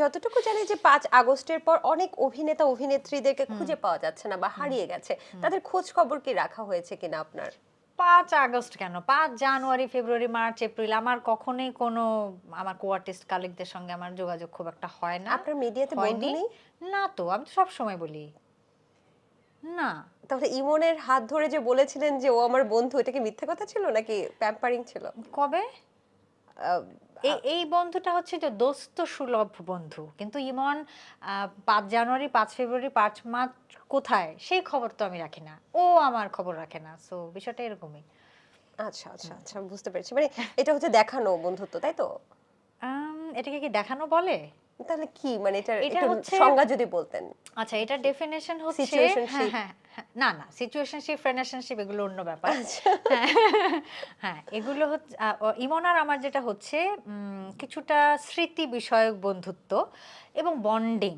যতটুকু জানি যে পাঁচ আগস্টের পর অনেক অভিনেতা অভিনেত্রীদেরকে খুঁজে পাওয়া যাচ্ছে না বা হারিয়ে গেছে। তাদের খোঁজ খবর কি রাখা হয়েছে কিনা আপনার? পাঁচ আগস্ট কেন? পাঁচ জানুয়ারি ফেব্রুয়ারি মার্চ এপ্রিল আমার কখনোই কোনো আমার কো আর্টিস্ট কালেকদের সঙ্গে আমার যোগাযোগ খুব একটা হয় না। আপনার মিডিয়াতে বন্ধু নেই? না তো আমি তো সব সময় বলি। না। তাহলে ইমনের হাত ধরে যে বলেছিলেন যে ও আমার বন্ধু এটা কি মিথ্যে কথা ছিল নাকি প্যাম্পারিং ছিল? কবে? এই এই বন্ধুটা হচ্ছে যে দোস্ত সুলভ বন্ধু। কিন্তু ইমন পাঁচ জানুয়ারি পাঁচ ফেব্রুয়ারি পাঁচ মার্চ কোথায়? সেই খবর তো আমি রাখি না। ও আমার খবর রাখে না। সো বিষয়টা এরকমই। আচ্ছা আচ্ছা আচ্ছা বুঝতে পেরেছি। মানে এটা হচ্ছে দেখানো বন্ধুত্ব তাই তো? এটাকে কি দেখানো বলে? তাহলে কি? মানে এটা এটা হচ্ছে- সংজ্ঞা যদি বলতেন। আচ্ছা এটা ডেফিনেশন হচ্ছে. হ্যাঁ হ্যাঁ হ্যাঁ, না না সিচুয়েশনশিপ রিলেশনশিপ এগুলো অন্য ব্যাপার। আচ্ছা। হ্যাঁ, হ্যাঁ এগুলো হচ্ছে আহ, ইমন আর আমার যেটা হচ্ছে কিছুটা স্মৃতি বিষয়ক বন্ধুত্ব এবং বন্ডিং